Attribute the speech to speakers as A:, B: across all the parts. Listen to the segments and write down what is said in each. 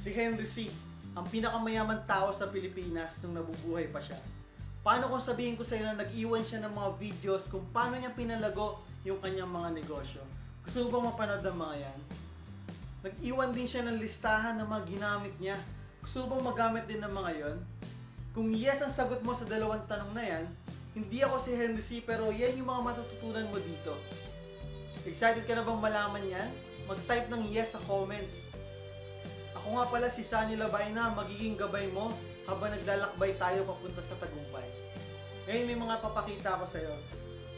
A: Si Henry C., ang pinakamayaman tao sa Pilipinas nung nabubuhay pa siya. Paano kung sabihin ko sa iyo na nag-iwan siya ng mga videos kung paano niya pinalago yung kanyang mga negosyo? Gusto mo mapanood ang mga yan? Nag-iwan din siya ng listahan ng mga ginamit niya. Gusto mo magamit din ng mga yon? Kung yes ang sagot mo sa dalawang tanong na yan, hindi ako si Henry C. pero yan yung mga matututunan mo dito. Excited ka na bang malaman yan? Mag-type ng yes sa comments. Ako nga pala si Sunny Labay na magiging gabay mo habang naglalakbay tayo papunta sa tagumpay. Ngayon may mga papakita ko sa'yo.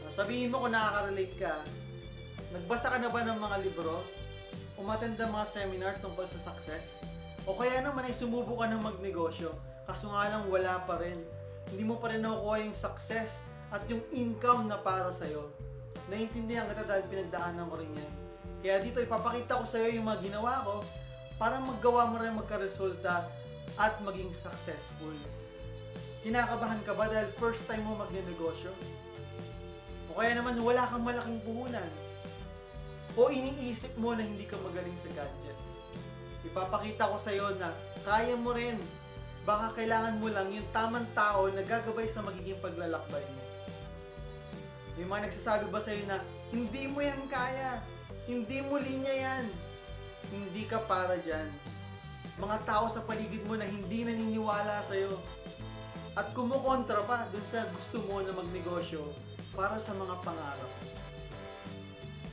A: Ah, Sabihin mo kung nakaka-relate ka. Nagbasa ka na ba ng mga libro? Umattend ng mga seminar tungkol sa success? O kaya naman ay sumubo ka ng magnegosyo, kaso nga lang wala pa rin. Hindi mo pa rin nakukuha yung success at yung income na para sa'yo. Naiintindihan kita dahil pinagdaanan ko rin yan. Kaya dito ipapakita ko sa'yo yung mga ginawa ko para maggawa mo rin magka-resulta at maging successful. Kinakabahan ka ba dahil first time mo magne-negosyo? O kaya naman wala kang malaking puhunan? O iniisip mo na hindi ka magaling sa gadgets? Ipapakita ko sa'yo na kaya mo rin. Baka kailangan mo lang yung tamang tao na gagabay sa magiging paglalakbay mo. May mga nagsasabi ba sa'yo na hindi mo yan kaya? Hindi mo linya yan. Hindi ka para dyan. Mga tao sa paligid mo na hindi naniniwala sa'yo. At kumukontra pa dun sa gusto mo na magnegosyo para sa mga pangarap.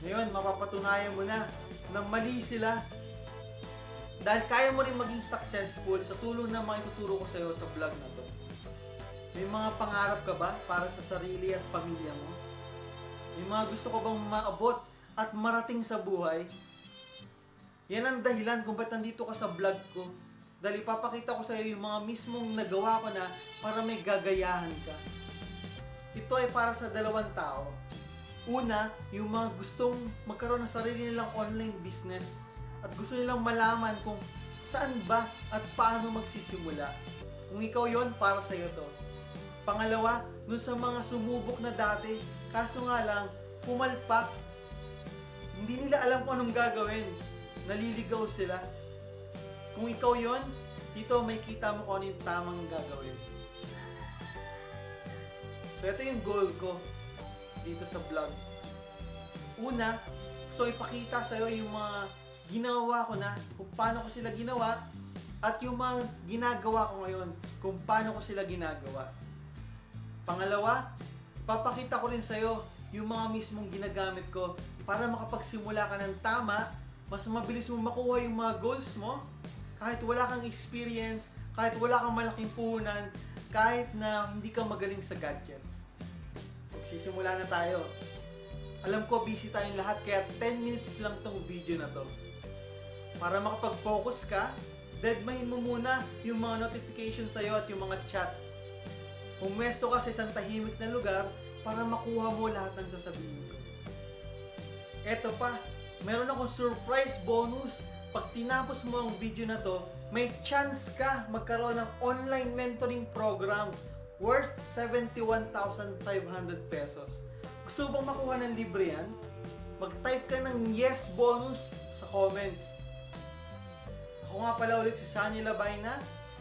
A: Ngayon, mapapatunayan mo na na mali sila. Dahil kaya mo rin maging successful sa tulong ng mga ituturo ko sa'yo sa vlog na to. May mga pangarap ka ba para sa sarili at pamilya mo? May mga gusto ko bang maabot at marating sa buhay? Yan ang dahilan kung ba't nandito ka sa vlog ko. Dahil ipapakita ko sa iyo yung mga mismong nagawa ko na para may gagayahan ka. Ito ay para sa dalawang tao. Una, yung mga gustong magkaroon ng sarili nilang online business at gusto nilang malaman kung saan ba at paano magsisimula. Kung ikaw yon para sa iyo to. Pangalawa, dun sa mga sumubok na dati, kaso nga lang, pumalpak. Hindi nila alam kung anong gagawin. Naliligaw sila. Kung ikaw yon, dito may kita mo kung ano yung tamang gagawin. So ito yung goal ko dito sa vlog. Una, so ipakita sa'yo yung mga ginawa ko na, kung paano ko sila ginawa, at yung mga ginagawa ko ngayon, kung paano ko sila ginagawa. Pangalawa, papakita ko rin sa'yo yung mga mismong ginagamit ko para makapagsimula ka ng tama, mas mabilis mo makuha yung mga goals mo, kahit wala kang experience, kahit wala kang malaking puhunan, kahit na hindi ka magaling sa gadgets. Magsisimula na tayo. Alam ko busy tayong lahat kaya 10 minutes lang tong video na to. Para makapag-focus ka, deadmine mo muna yung mga notification sa'yo at yung mga chat. Pumwesto ka sa isang tahimik na lugar para makuha mo lahat ng sasabihin ko. Eto pa, meron akong surprise bonus. Pag tinapos mo ang video na to, may chance ka magkaroon ng online mentoring program worth 71,500 pesos. Gusto bang makuha ng libre yan? Mag-type ka ng yes bonus sa comments. Ako nga pala ulit si Sunny Labayna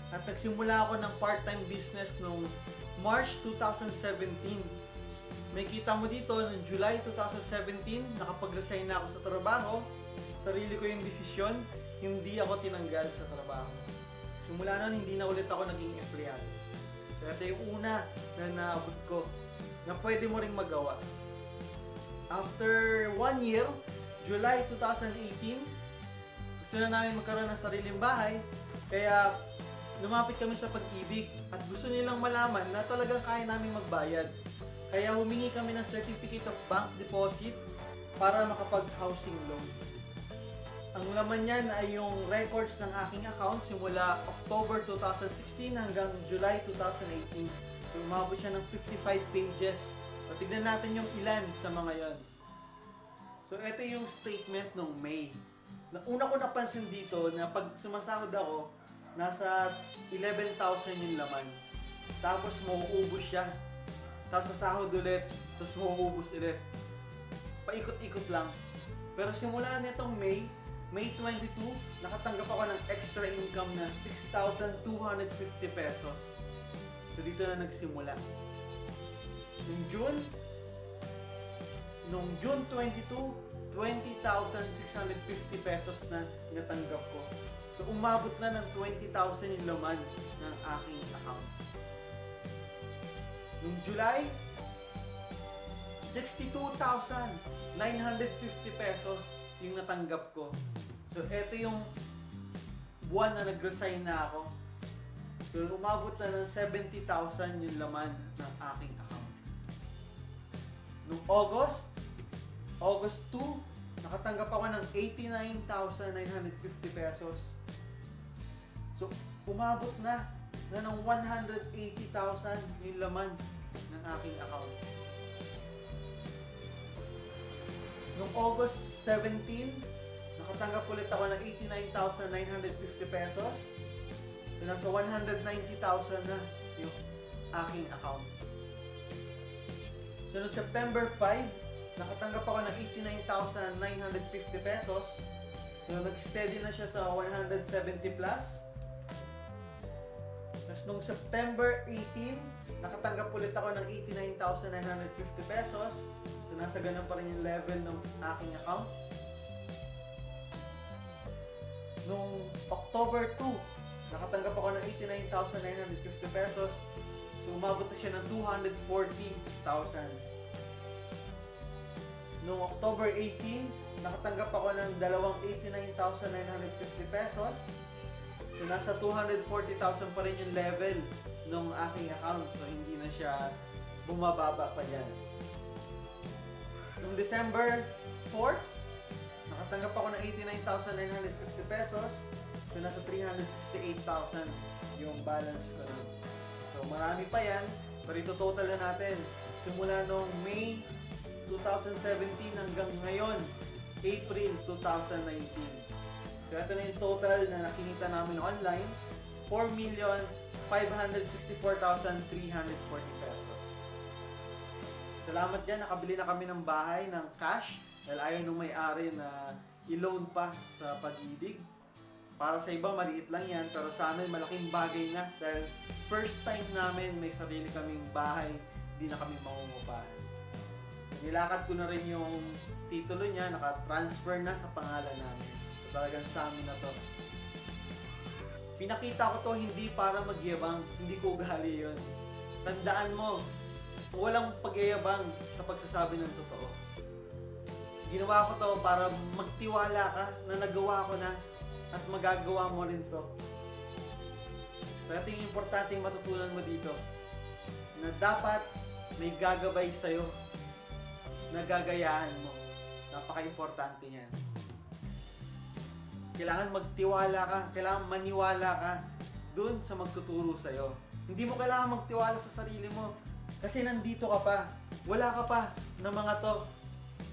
A: at nagsimula ako ng part-time business noong March 2017. May kita mo dito, noong July 2017, nakapag-resign na ako sa trabaho. Sarili ko yung desisyon, hindi ako tinanggal sa trabaho. Simula nun, hindi na ulit ako naging empleyado. So, ito yung una na naabot ko na pwede mo ring magawa. After one year, July 2018, gusto na namin magkaroon ng sariling bahay, kaya lumapit kami sa pag-ibig at gusto nilang malaman na talagang kaya namin magbayad. Kaya humingi kami ng certificate of bank deposit para makapag-housing loan. Ang laman niyan ay yung records ng aking account simula October 2016 hanggang July 2018. So umabot siya ng 55 pages. So tignan natin yung ilan sa mga yon. So ito yung statement ng May. Na una ko napansin dito na pag sumasahod ako, nasa 11,000 yung laman. Tapos mauubos siya. Tapos sasahod ulit, tapos mauubos ulit. Paikot-ikot lang. Pero simula nitong May, May 22, nakatanggap ako ng extra income na 6,250 pesos. So dito na nagsimula. Nung June, nung June 22, 20,650 pesos na natanggap ko. So umabot na ng 20,000 yung laman ng aking account. Nung July, 62,950 pesos yung natanggap ko. So, eto yung buwan na nag-resign na ako. So, umabot na ng 70,000 yung laman ng aking account. Nung August, August 2, nakatanggap ako ng 89,950 pesos. So, umabot na na ng 180,000 yung laman ng aking account. Noong August 17, nakatanggap ulit ako ng 89,950 pesos. So, nasa 190,000 na yung aking account. So, noong September 5, nakatanggap ako ng 89,950 pesos. So, nag-steady na siya sa 170 plus. Nung September 18, nakatanggap ulit ako ng 89,950 pesos. So nasa ganun pa rin yung level ng aking account. Nung October 2, nakatanggap ako ng 89,950 pesos. So umabot na siya ng 240,000. Nung October 18, nakatanggap ako ng dalawang 89,950 pesos. So, nasa 240,000 pa rin yung level ng aking account. So, hindi na siya bumababa pa yan. Noong December 4, nakatanggap ako ng 89,950 pesos. So, nasa 368,000 yung balance ko nun. So, marami pa yan. Pero ito total na natin. Simula noong May 2017 hanggang ngayon, April 2019. So, ito na yung total na nakinita namin online. 4,564,340 pesos. Salamat dyan, nakabili na kami ng bahay ng cash dahil ayaw nung may-ari na i-loan pa sa pag-ibig. Para sa iba, maliit lang yan, pero sa amin, malaking bagay na dahil first time namin may sarili kaming bahay, hindi na kami mangungupahan. Nilakad ko na rin yung titulo niya, naka-transfer na sa pangalan namin. Talagang sa amin na to. Pinakita ko to hindi para magyabang, hindi ko ugali yun. Tandaan mo, walang pagyayabang sa pagsasabi ng totoo. Ginawa ko to para magtiwala ka na nagawa ko na at magagawa mo rin to. So, ito yung importanteng matutunan mo dito na dapat may gagabay sa'yo na gagayahan mo. Napaka-importante niyan. Kailangan magtiwala ka, kailangan maniwala ka dun sa magtuturo sa'yo. Hindi mo kailangan magtiwala sa sarili mo. Kasi nandito ka pa. Wala ka pa ng mga to.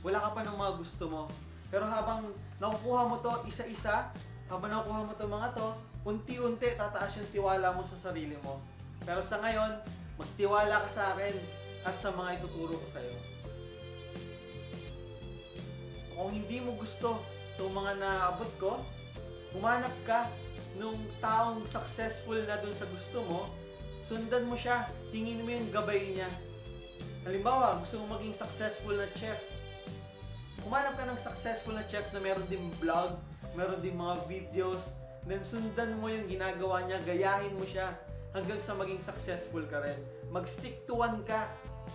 A: Wala ka pa ng mga gusto mo. Pero habang nakukuha mo to isa-isa, habang nakukuha mo to mga to, unti-unti tataas yung tiwala mo sa sarili mo. Pero sa ngayon, magtiwala ka sa akin at sa mga ituturo ko sa'yo. Kung hindi mo gusto itong mga naabot ko, humanap ka nung taong successful na dun sa gusto mo, sundan mo siya, tingin mo yung gabay niya. Halimbawa, gusto mo maging successful na chef. Humanap ka ng successful na chef na meron din vlog, meron din mga videos, then sundan mo yung ginagawa niya, gayahin mo siya hanggang sa maging successful ka rin. Mag-stick to one ka.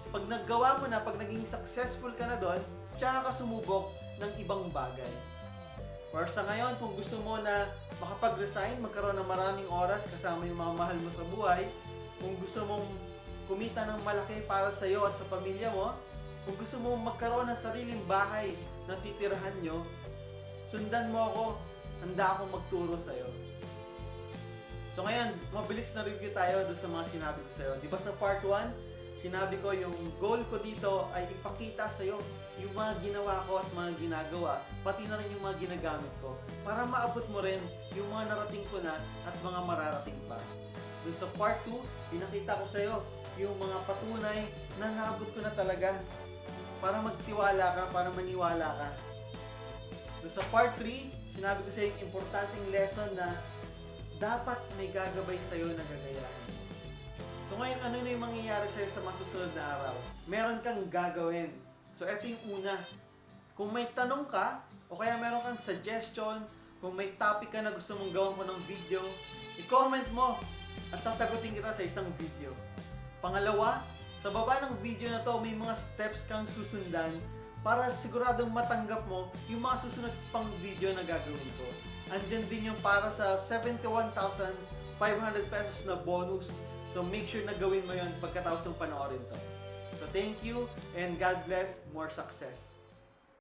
A: Pag naggawa mo na, pag naging successful ka na doon, tsaka ka sumubok ng ibang bagay. Or sa ngayon, kung gusto mo na makapag-resign, magkaroon ng maraming oras kasama yung mga mahal mo sa buhay, kung gusto mong kumita ng malaki para sa iyo at sa pamilya mo, kung gusto mo magkaroon ng sariling bahay na titirahan nyo, sundan mo ako, handa akong magturo sa iyo. So ngayon, mabilis na review tayo doon sa mga sinabi ko sa iyo. Di ba sa part 1, sinabi ko yung goal ko dito ay ipakita sa iyo yung mga ginawa ko at mga ginagawa, pati na rin yung mga ginagamit ko, para maabot mo rin yung mga narating ko na at mga mararating pa. Doon sa part 2, pinakita ko sa iyo yung mga patunay na naabot ko na talaga para magtiwala ka, para maniwala ka. Doon sa part 3, sinabi ko sa yung importanteng lesson na dapat may gagabay sa'yo na gagayahin. So ngayon, ano na yung mangyayari sa'yo sa mga susunod na araw? Meron kang gagawin. So ito yung una. Kung may tanong ka, o kaya meron kang suggestion, kung may topic ka na gusto mong gawan mo ng video, i-comment mo at sasagutin kita sa isang video. Pangalawa, sa baba ng video na to, may mga steps kang susundan para siguradong matanggap mo yung mga susunod pang video na gagawin ko. Andyan din yung para sa 71,500 pesos na bonus. So make sure na gawin mo yon pagkatapos ng panoorin to. So thank you and God bless. More success.